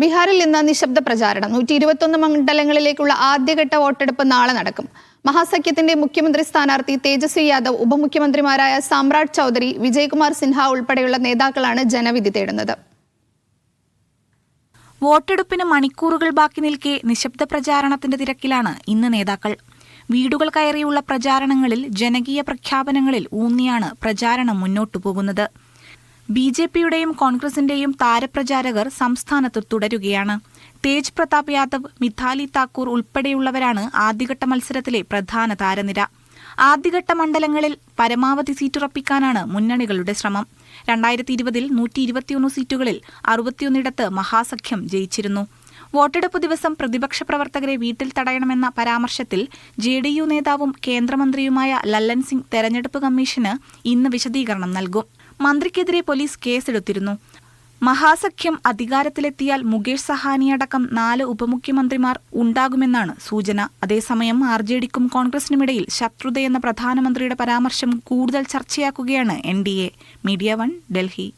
ബീഹാറിൽ ഇന്ന് നിശബ്ദ പ്രചാരണം. നൂറ്റി ഇരുപത്തൊന്ന് മണ്ഡലങ്ങളിലേക്കുള്ള ആദ്യഘട്ട വോട്ടെടുപ്പ് നാളെ നടക്കും. മഹാസഖ്യത്തിന്റെ മുഖ്യമന്ത്രി സ്ഥാനാർത്ഥി തേജസ്വി യാദവ് ഉപമുഖ്യമന്ത്രിമാരായ സാമ്രാട് ചൗധരി വിജയ്കുമാർ സിൻഹ ഉൾപ്പെടെയുള്ള നേതാക്കളാണ് ജനവിധി തേടുന്നത്. വോട്ടെടുപ്പിന് മണിക്കൂറുകൾ ബാക്കി നിൽക്കെ നിശബ്ദ പ്രചാരണത്തിന്റെ തിരക്കിലാണ് ഇന്ന് നേതാക്കൾ. വീടുകൾ കയറിയുള്ള പ്രചാരണങ്ങളിൽ ജനകീയ പ്രഖ്യാപനങ്ങളിൽ ഊന്നിയാണ് പ്രചാരണം മുന്നോട്ടു പോകുന്നത് ബി ജെ പിയുടെയും കോൺഗ്രസിന്റെയും താരപ്രചാരകർ സംസ്ഥാനത്ത് തുടരുകയാണ്. തേജ് പ്രതാപ് യാദവ് മിഥാലി താക്കൂർ ഉൾപ്പെടെയുള്ളവരാണ് ആദ്യഘട്ട മത്സരത്തിലെ പ്രധാന താരനിര. ആദ്യഘട്ട മണ്ഡലങ്ങളിൽ പരമാവധി സീറ്റുറപ്പിക്കാനാണ് മുന്നണികളുടെ ശ്രമം. രണ്ടായിരത്തി ഇരുപതിൽ നൂറ്റി ഇരുപത്തിയൊന്ന് സീറ്റുകളിൽ അറുപത്തിയൊന്നിടത്ത് മഹാസഖ്യം ജയിച്ചിരുന്നു. വോട്ടെടുപ്പ് ദിവസം പ്രതിപക്ഷ പ്രവർത്തകരെ വീട്ടിൽ തടയണമെന്ന പരാമർശത്തിൽ ജെ ഡി യു നേതാവും കേന്ദ്രമന്ത്രിയുമായ ലല്ലൻ സിംഗ് തെരഞ്ഞെടുപ്പ് കമ്മീഷന് ഇന്ന് വിശദീകരണം നൽകും. മന്ത്രിക്കെതിരെ പോലീസ് കേസെടുത്തിരുന്നു. മഹാസഖ്യം അധികാരത്തിലെത്തിയാൽ മുകേഷ് സഹാനിയടക്കം നാല് ഉപമുഖ്യമന്ത്രിമാർ ഉണ്ടാകുമെന്നാണ് സൂചന. അതേസമയം ആർ ജെ ഡിക്കും കോൺഗ്രസിനുമിടയിൽ ശത്രുതയെന്ന പ്രധാനമന്ത്രിയുടെ പരാമർശം കൂടുതൽ ചർച്ചയാക്കുകയാണ് N D A. Media One Delhi.